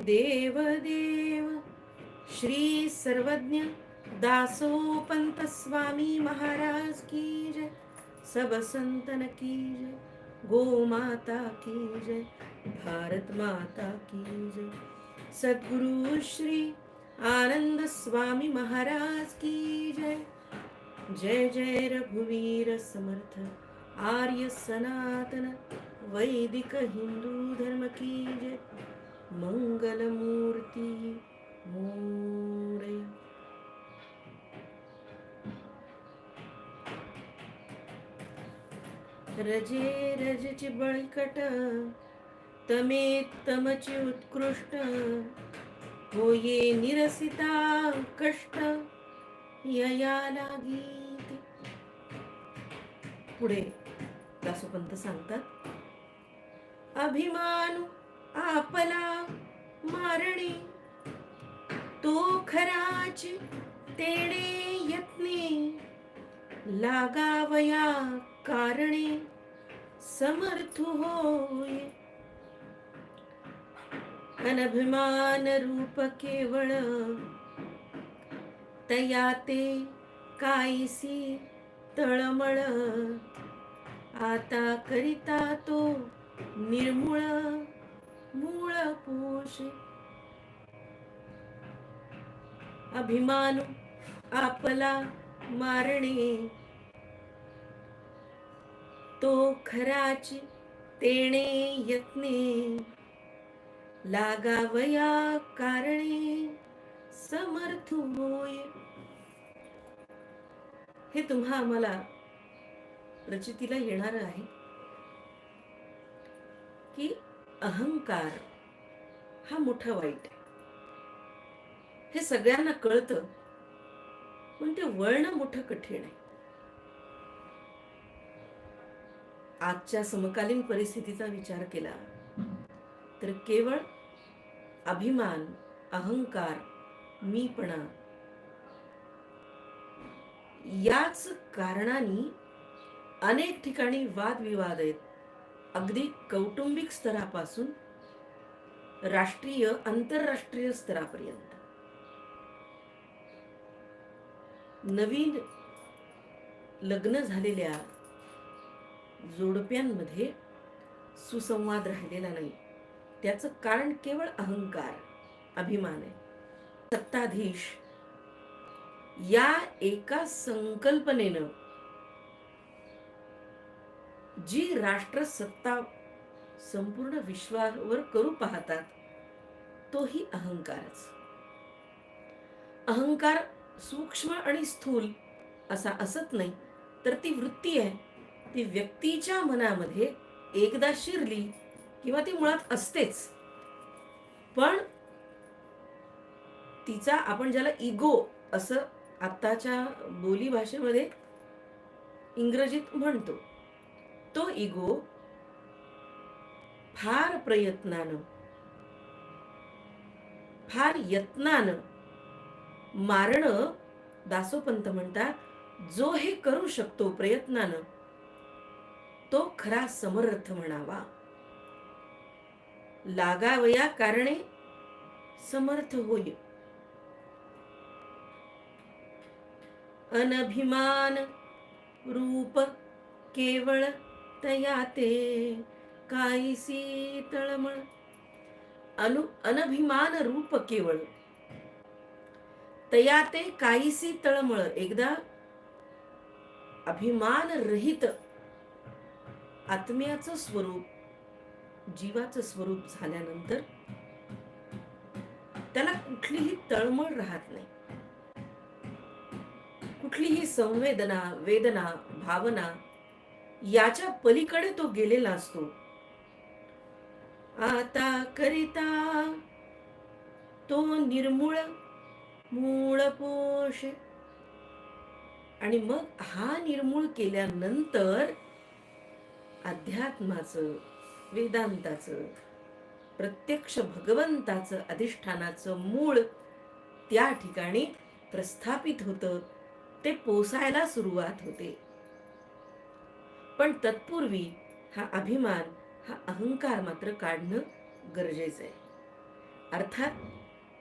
देव देव। श्री सर्वज्ञ दासोपंत स्वामी महाराज की जय। सब संतन की जय। गो माता की जय। भारत माता की जय। सद्गुरु श्री आनंद स्वामी महाराज की जय। जय जय रघुवीर समर्थ। आर्य सनातन वैदिक हिंदू धर्म की जय। मंगलमूर्ती मोरया रजे रजची बळकट तमे तमची उत्कृष्ट होये निरसिता कष्ट यया लागीत. पुढे दासोपंत सांगतात अभिमानू आपला मारणे. तो खराच तेणे यत्ने. लागावया कारणे. समर्थ होय. अनभिमान रूप केवळ. तया ते कायसी तळमळ. आता करिता तो निर्मूळ. मूळ पोष. अभिमान आपला मारणे. तो खराची तेणे यत्ने. लागावया कारणे समर्थ होय. हे तुम्हा आम्हाला रचितीला येणार आहे की अहंकार हा मोठा वाईट आहे. हे सगळ्यांना कळतं पण ते वळणं मोठं कठीण आहे. आजच्या समकालीन परिस्थितीचा विचार केला तर केवळ अभिमान अहंकार मीपणा याच कारणाने अनेक ठिकाणी वादविवाद आहेत. अगदी कौटुंबिक स्तरापासून राष्ट्रीय आंतरराष्ट्रीय स्तरापर्यंत. नवीन लग्न झालेल्या जोडप्यांमध्ये सुसंवाद राहिलेला नाही. त्याचं कारण केवळ अहंकार अभिमान आहे. सत्ताधीश या एका संकल्पनेनं जी राष्ट्रसत्ता संपूर्ण विश्वावर करू पाहतात तोही अहंकारच. अहंकार सूक्ष्म आणि स्थूल असा असत नाही तर ती वृत्ती आहे. ती व्यक्तीच्या मनामध्ये एकदा शिरली किंवा ती मुळात असतेच. पण तिचा आपण ज्याला इगो असं आत्ताच्या बोली भाषेमध्ये इंग्रजीत म्हणतो तो इगो फार प्रयत्नानं फार यत्नानं मारणं दासोपंत म्हणतात जो हे करू शकतो प्रयत्नानं तो खरा समर्थ म्हणावा. लागावया कारणे समर्थ होय. अनभिमान रूप केवळ तया ते काहीसी तळमळ अनु अनभिमान रूप केवळ. तया ते काहीसी तळमळ एकदा अभिमान रहित आत्म्याचं स्वरूप जीवाचं स्वरूप झाल्यानंतर त्याला कुठलीही तळमळ राहत नाही. कुठलीही संवेदना वेदना भावना याच्या पलीकडे तो गेलेला असतो. आता करिता तो निर्मूळ मूळ पोष. आणि मग हा निर्मूळ केल्यानंतर अध्यात्माचं वेदांताचं प्रत्यक्ष भगवंताचं अधिष्ठानाचं मूळ त्या ठिकाणी प्रस्थापित होतं. ते पोसायला सुरुवात होते. पण तत्पूर्वी हा अभिमान हा अहंकार मात्र काढणं गरजेचं आहे. अर्थात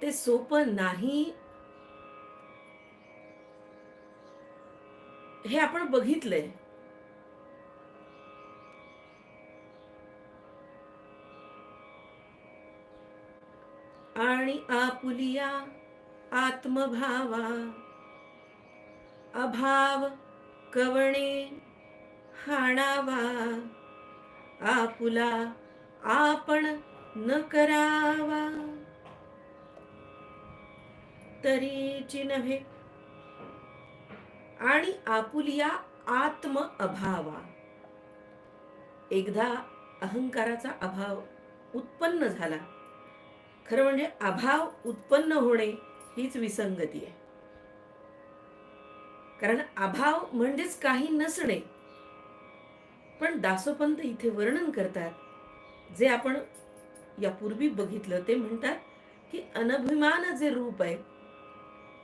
ते सोपं नाही. हे आपण बघितलंय. आणि आपुलिया आत्मभावा अभाव कवणे हाणावा. आपुला आपण न करावा. तरीची नव्हे. आणि आपुलिया आत्म अभावा एकदा अहंकाराचा अभाव उत्पन्न झाला. खरं म्हणजे अभाव उत्पन्न होणे हीच विसंगती आहे. कारण अभाव म्हणजेच काही नसणे पण दासोपंत इथे वर्णन करतात. जे आपण यापूर्वी बघितलं ते म्हणतात की अनभिमान जे रूप आहे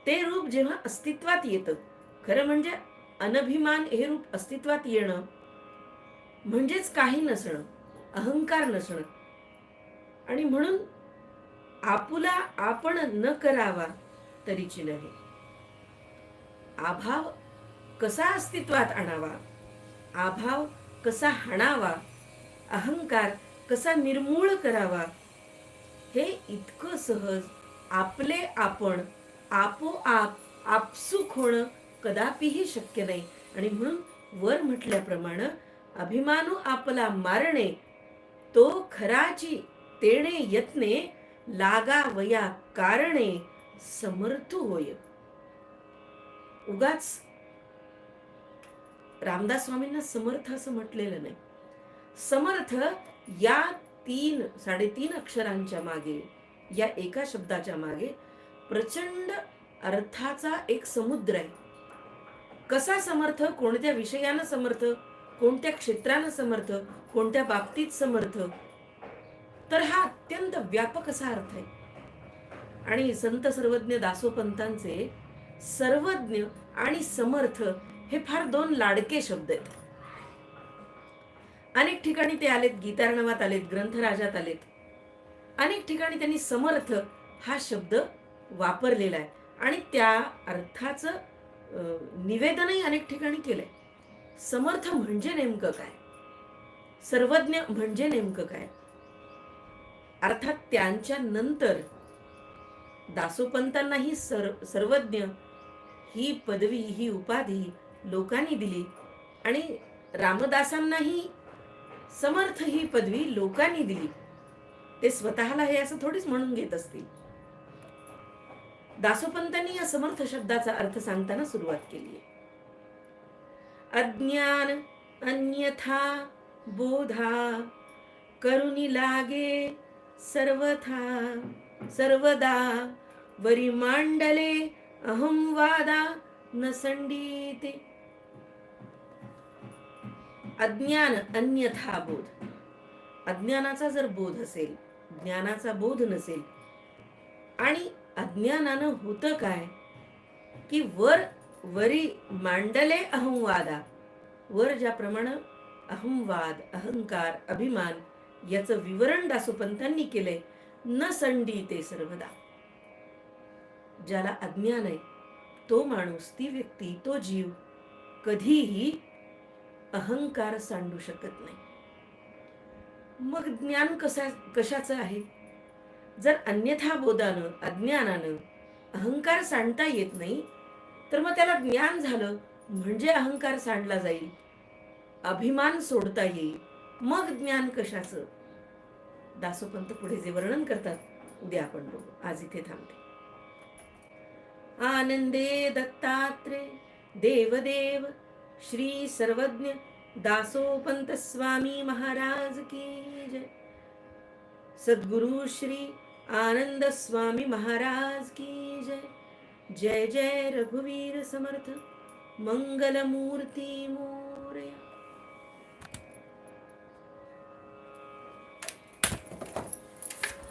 ते रूप जेव्हा अस्तित्वात येतं. खरं म्हणजे अनभिमान हे रूप अस्तित्वात येणं म्हणजेच काही नसणं अहंकार नसणं. आणि म्हणून आपुला आपण न करावा तरीची नव्हे. आभाव कसा अस्तित्वात आणावा? आभाव कसा हाणावा अहंकार कसा निर्मूळ करावा हे इतकं सहज आपले आपण आपोआप आपसुक होणं कदापिही शक्य नाही. आणि म्हणून वर म्हटल्याप्रमाणे अभिमानू आपला मारणे तो खराची तेणे यत्ने लागा वया कारणे समर्थ होय. उगाच रामदास स्वामींना समर्थ असं म्हटलेलं नाही. समर्थ या तीन साडेतीन अक्षरांच्या मागे या एका शब्दाच्या मागे प्रचंड अर्थाचा एक समुद्र आहे. कसा समर्थ? कोणत्या विषयानं समर्थ? कोणत्या क्षेत्रानं समर्थ? कोणत्या बाबतीत समर्थ? तर हा अत्यंत व्यापक असा अर्थ आहे. आणि संत सर्वज्ञ दासोपंतांचे सर्वज्ञ आणि समर्थ हे फार दोन लाडके शब्द आहेत. अनेक ठिकाणी ते आलेत गीतार्णवात आलेत ग्रंथराजात आलेत. अनेक ठिकाणी त्यांनी समर्थ हा शब्द वापरलेला आहे. आणि त्या अर्थाचं निवेदनही अनेक ठिकाणी केलंय. समर्थ म्हणजे नेमकं काय? सर्वज्ञ म्हणजे नेमकं काय? अर्थात त्यांच्या नंतर दासोपंतांनाही सर सर्वज्ञ ही पदवी ही उपाधी लोकांनी दिली. आणि रामदासांनाही समर्थ ही पदवी लोकांनी दिली. ते स्वतःला हे असं थोडीच म्हणून घेत असतील. दासोपंतांनी या समर्थ शब्दाचा अर्थ सांगताना सुरुवात केली आहे. अज्ञान अन्यथा बोधा करुणी लागे सर्वथा सर्वदा वरी मांडले अहंवादा न संडीते. अज्ञान अन्यथा बोध. अज्ञानाचा जर बोध असेल ज्ञानाचा बोध नसेल आणि अज्ञानानं होतं काय? की वर वरी मांडले अहंवादा. वर ज्याप्रमाणे अहंवाद अहंकार अभिमान याचं विवरण दासोपंतांनी केलंय न संडी ते सर्वदा. ज्याला अज्ञान आहे तो माणूस ती व्यक्ती तो जीव कधीही अहंकार सांडू शकत नाही. मग ज्ञान कसा कशाचं आहे? जर अन्यथा बोधानं अज्ञानानं अहंकार सांडता येत नाही तर मग त्याला ज्ञान झालं म्हणजे अहंकार सांडला जाईल. अभिमान सोडता येईल. मग ज्ञान कशाचं? दासोपंत पुढे जे वर्णन करतात उद्या आपण बघू. आज इथे थांबते. आनंदे दत्तात्रे देवदेव श्री सर्वज्ञ दासोपंत स्वामी महाराज की जय. सद्गुरु श्री आनंद स्वामी महाराज की जय. जय जय रघुवीर समर्थ मंगलमूर्ती मोरया.